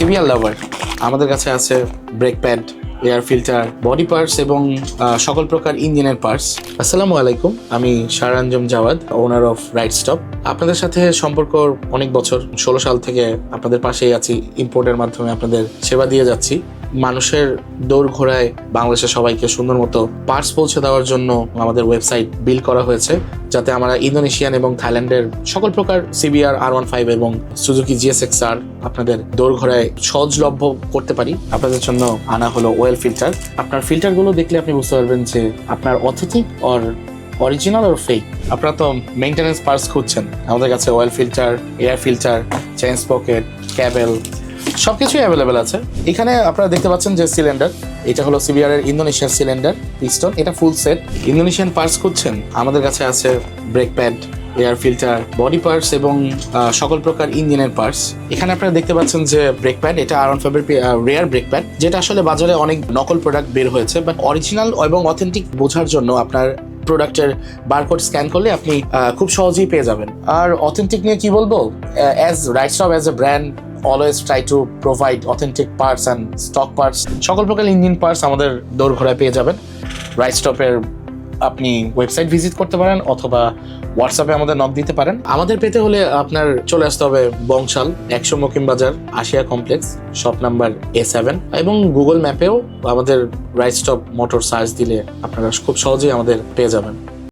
CBR লাভার আমাদের কাছে আছে brake pad air filter body parts এবং সকল প্রকার ইঞ্জিনের পার্টস আসসালামু আলাইকুম, আমি Shahranjam Jawad owner of Right Stop আপনাদের সাথে সম্পর্ক অনেক বছর, ষোলো সাল থেকে আপনাদের পাশেই আছি ইম্পোর্টের মাধ্যমে আপনাদের সেবা দিয়ে যাচ্ছি। মানুষের দৌড় ঘোড়ায় বাংলাদেশের সবাইকে সুন্দর মতো পার্টস পৌঁছে দেওয়ার জন্য আমাদের ওয়েবসাইট বিল করা হয়েছে, যাতে আমরা ইন্দোনেশিয়ান এবং থাইল্যান্ডের সকল প্রকার সিবিআর আর ওয়ান ফাইভ এবং সুজুকি জিএসএক্স আর আপনাদের দৌড় ঘোড়ায় সহজলভ্য করতে পারি। আপনাদের জন্য আনা হলো ওয়েল ফিল্টার আপনার ফিল্টারগুলো দেখলে আপনি বুঝতে পারবেন যে আপনার অথেন্টিক অর অরিজিনাল আর ফেক আপনারা তো মেনটেন্যান্স পার্স খুঁজছেন। আমাদের কাছে oil filter air filter change pocket cable সব কিছুই অ্যাভেলেবেল আছে। এখানে আপনারা দেখতে পাচ্ছেন যে সিলিন্ডার এটা হলো সিবিআর এর ইন্দোনেশিয়ান সিলিন্ডার পিস্টন এটা ফুল সেট ইন্দোনেশিয়ান পার্টস খুঁজছেন, আমাদের কাছে আছে brake pad air filter body parts এবং সকল প্রকার ইঞ্জিনের পার্টস এখানে আপনারা দেখতে পাচ্ছেন যে ব্রেক প্যাড এটা R one rear brake pad যেটা আসলে বাজারে অনেক নকল প্রোডাক্ট বের হয়েছে বাট অরিজিনাল এবং অথেন্টিক বোঝার জন্য আপনার প্রোডাক্টের বারকোড স্ক্যান করলে আপনি খুব সহজেই পেয়ে যাবেন। আর অথেন্টিক নিয়ে কি বলব? As Right Stop as a brand always try to provide authentic parts and stock parts সকল প্রকার ইঞ্জিন পার্টস আমাদের দৌড় ঘোড়ায় পেয়ে যাবেন। রাইট স্টপের আপনি ওয়েবসাইট ভিজিট করতে পারেন অথবা হোয়াটসঅ্যাপে আমাদের নক দিতে পারেন। আমাদের পেতে হলে আপনার চলে আসতে হবে বংশাল, একশো Mokim Bazar, Ashia complex shop number A seven এবং গুগল ম্যাপেও আমাদের রাইট স্টপ মোটর সার্চ দিলে আপনারা খুব সহজেই আমাদের পেয়ে যাবেন।